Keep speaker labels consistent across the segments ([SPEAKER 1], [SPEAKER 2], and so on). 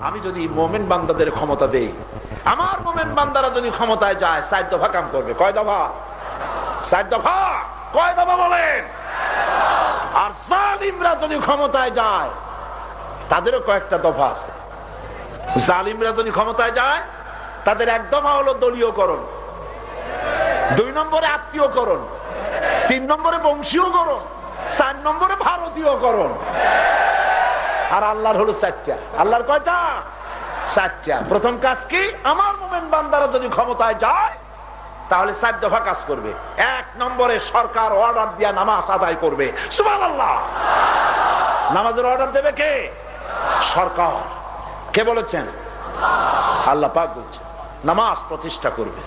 [SPEAKER 1] আমি যদি মোমেন বান্দাদের ক্ষমতা দেই, আমার মোমেন বান্দারা যদি ক্ষমতায় যায় সাইড দফা কাম করবে। কয় দফা? সাইড দফা? কয় দফা বলেন? আর জালিমরা যদি ক্ষমতায় যায়, তাদেরও কয়েকটা দফা আছে। জালিমরা যদি ক্ষমতায় যায়, তাদের এক দফা হলো দলীয়করণ। দুই নম্বরে আত্মীয়করণ। তিন নম্বরে বংশীয়করণ। চার নম্বরে ভারতীয়করণ। আর আল্লাহর হলো চারটা। আল্লাহর কয়টা? চারটা। প্রথম কাজ কি? আমার মোমেন বান্দারা যদি ক্ষমতায় যায়, তাহলে চার দফা কাজ করবে। এক নম্বরে সরকার অর্ডার দিয়া নামাজ আদায় করবে। নামাজের অর্ডার দেবে কে? সরকার। কে বলেছেন? আল্লাহ পাক বলছেন, নামাজ প্রতিষ্ঠা করবে।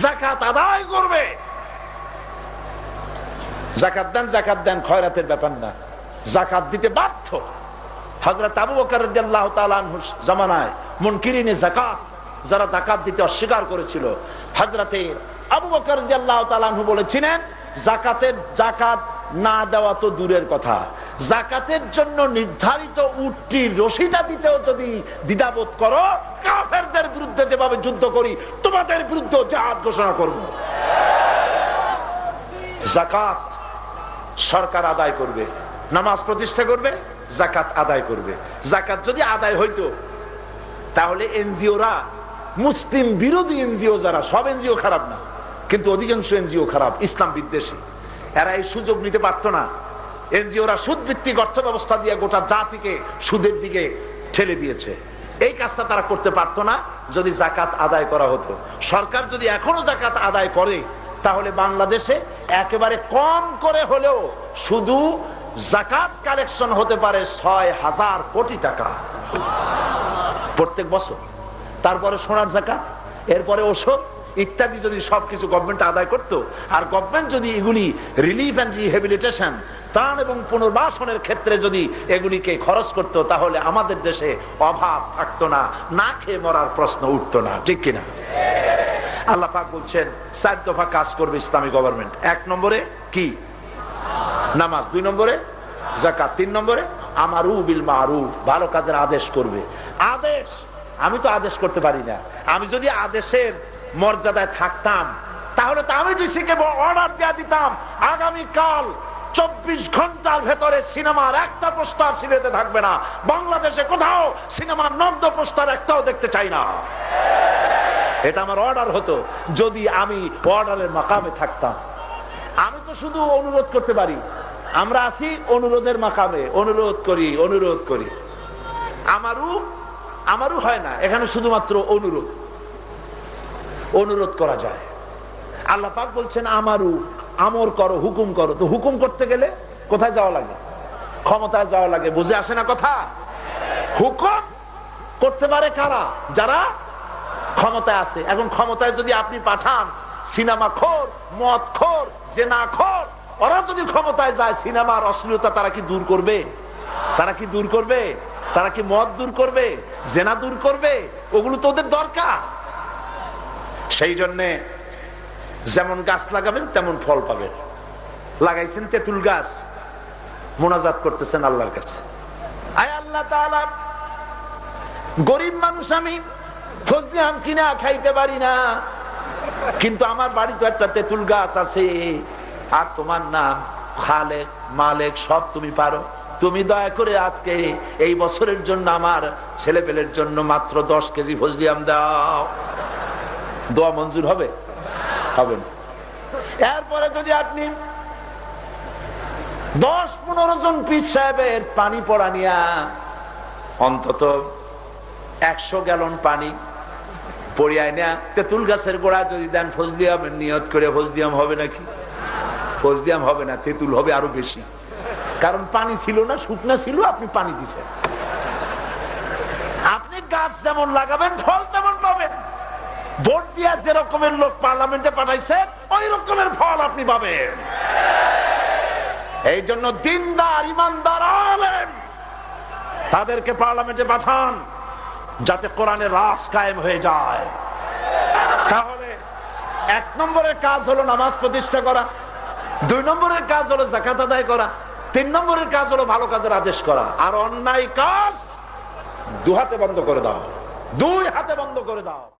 [SPEAKER 1] জাকাত আদায় করবে। জাকাত দেন জাকাত দেন, খয়রাতের ব্যাপার না। জাকাত দিতে বাধ্য। হজরত আবু বকর রাদিয়াল্লাহু তাআলা আনহুর জামানায় মুনকিরিনে জাকাত, যারা জাকাত দিতে অস্বীকার করেছিল। হযরতে আবু বকর আনহু বলেছিলেন, জাকাতের জাকাত না দেওয়া তো দূরের কথা। জাকাতের জন্য নির্ধারিত উটটির রশিটা দিতেও যদি দ্বিধাবোধ করো, কাফেরদের বিরুদ্ধে যেভাবে যুদ্ধ করি, তোমাদের বিরুদ্ধে জাহাজ ঘোষণা করব। জাকাত সরকার আদায় করবে। নামাজ প্রতিষ্ঠা করবে জাকাত আদায় করবে। জাকাত যদি আদায় হইতো, তাহলে এনজিওরা, মুসলিম বিরোধী এনজিও যারা, সব এনজিও খারাপ না। কিন্তু অধিকাংশ এনজিও খারাপ, ইসলাম বিদ্বেষী। এরা এই সুযোগ নিতে পারতো না। এনজিওরা সুদ ভিত্তিক অর্থ ব্যবস্থা দিয়ে গোটা জাতিকে সুদের দিকে ঠেলে দিয়েছে। এই কাজটা তারা করতে পারতো না, যদি জাকাত আদায় করা হতো। সরকার যদি এখনও জাকাত আদায় করে, তাহলে বাংলাদেশে একেবারে কম করে হলেও শুধু জাকাত কালেকশন হতে পারে ছয় হাজার কোটি টাকা। প্রত্যেক বছর। তারপরে সোনার জাকাত, এরপরে ওষুধ, ইত্যাদি যদি সবকিছু গভর্নমেন্ট আদায় করত, আর গভর্নমেন্ট যদি এগুলি রিলিফ অ্যান্ড রিহেবিলিটেশন ত্রাণ এবং পুনর্বাসনের ক্ষেত্রে যদি এগুলিকে খরচ করত, তাহলে আমাদের দেশে অভাব থাকতো না না খেয়ে মরার প্রশ্ন উঠতো না, ঠিক কিনা? আল্লাহ পাক বলছেন, চার দফা কাজ করবে ইসলামী গভর্নমেন্ট এক নম্বরে কি? নামাজ দুই নম্বরে জাকাত তিন নম্বরে, আমারু বিল মারু ভালো কাজের আদেশ করবে। আদেশ, আমি তো আদেশ করতে পারি না। আমি যদি আদেশের মর্যাদায় থাকতাম, তাহলে তো আমি ডিসিকে অর্ডার দেওয়া দিতাম, আগামীকাল চব্বিশ ঘণ্টার ভেতরে সিনেমার একটা পোস্টার সিলেতে থাকবে না। বাংলাদেশে কোথাও সিনেমার নন্দ পোস্টার একটাও দেখতে চাই না। এটা আমার অর্ডার হতো, যদি আমি অর্ডারের মাকামে থাকতাম। আমি তো শুধু অনুরোধ করতে পারি আমরা আছি অনুরোধের মাকামে, অনুরোধ করি অনুরোধ করি। আমারও আমারও হয় না, এখানে শুধুমাত্র অনুরোধ। অনুরোধ করা যায়। আল্লাহ পাক বলছেন, আমারও, আমর করো, হুকুম করো। তো হুকুম করতে গেলে কোথায় যাওয়া লাগে? ক্ষমতায় যাওয়া লাগে। বুঝে আসে না কথা? হুকুম করতে পারে কারা? যারা ক্ষমতায় আছে। এখন ক্ষমতায় যদি আপনি পাঠান, সিনেমা খোর, মদ খোর, জেনা খোর ওরা যদি ক্ষমতায় যায়, সিনেমার অশ্লীলতা তারা কি দূর করবে? তারা কি দূর করবে? তারা কি মদ দূর করবে? জেনা দূর করবে? ওগুলো তো ওদের দরকার। সেই জন্যে যেমন গাছ লাগাবেন, তেমন ফল পাবেন। লাগাইছেন তেঁতুল গাছ। মোনাজাত করতেছেন আল্লাহর কাছে। গরিব মানুষ আমি ফজলি আম কিনা খাইতে পারি না। কিন্তু আমার বাড়িতে একটা তেঁতুল গাছ আছে। আর তোমার নাম খালেক, মালেক, সব তুমি পারো। তুমি দয়া করে আজকে এই বছরের জন্য আমার ছেলে পেলের জন্য মাত্র দশ কেজি ফজলি আম দাও। দোয়া মঞ্জুর হবে? হবে না। এরপরে যদি আপনি দশ পনেরো জন পিস সাহেবের পানি পড়া নিয়া অন্তত একশো গ্যালন পানি পড়িয়ায় না তেঁতুল গাছের গোড়া যদি দেন ফজলিয়াম নিয়ত করে ফজলিয়াম হবে নাকি? ফজলিয়াম হবে না, তেঁতুল হবে আরও বেশি। কারণ পানি ছিল না, শুকনা ছিল, আপনি পানি দিছেন। আপনি গাছ যেমন লাগাবেন, ফল তেমন পাবেন। ভোট দিয়া যে রকমের লোক পার্লামেন্টে পাঠাইছেন ওই রকমের ফল আপনি পাবেন। এই জন্য দিনদার, ইমানদার, আলেম, তাদেরকে পার্লামেন্টে পাঠান, যাতে কোরআনের রাস কায়েম হয়ে যায়। তাহলে এক নম্বরের কাজ হলো নামাজ প্রতিষ্ঠা করা। দুই নম্বরের কাজ হলো জাকাত আদায় করা, তিন নম্বরের কাজ হলো ভালো কাজের আদেশ করা। আর অন্যায় কাজ দু হাতে বন্ধ করে দাও। দুই হাতে বন্ধ করে দাও।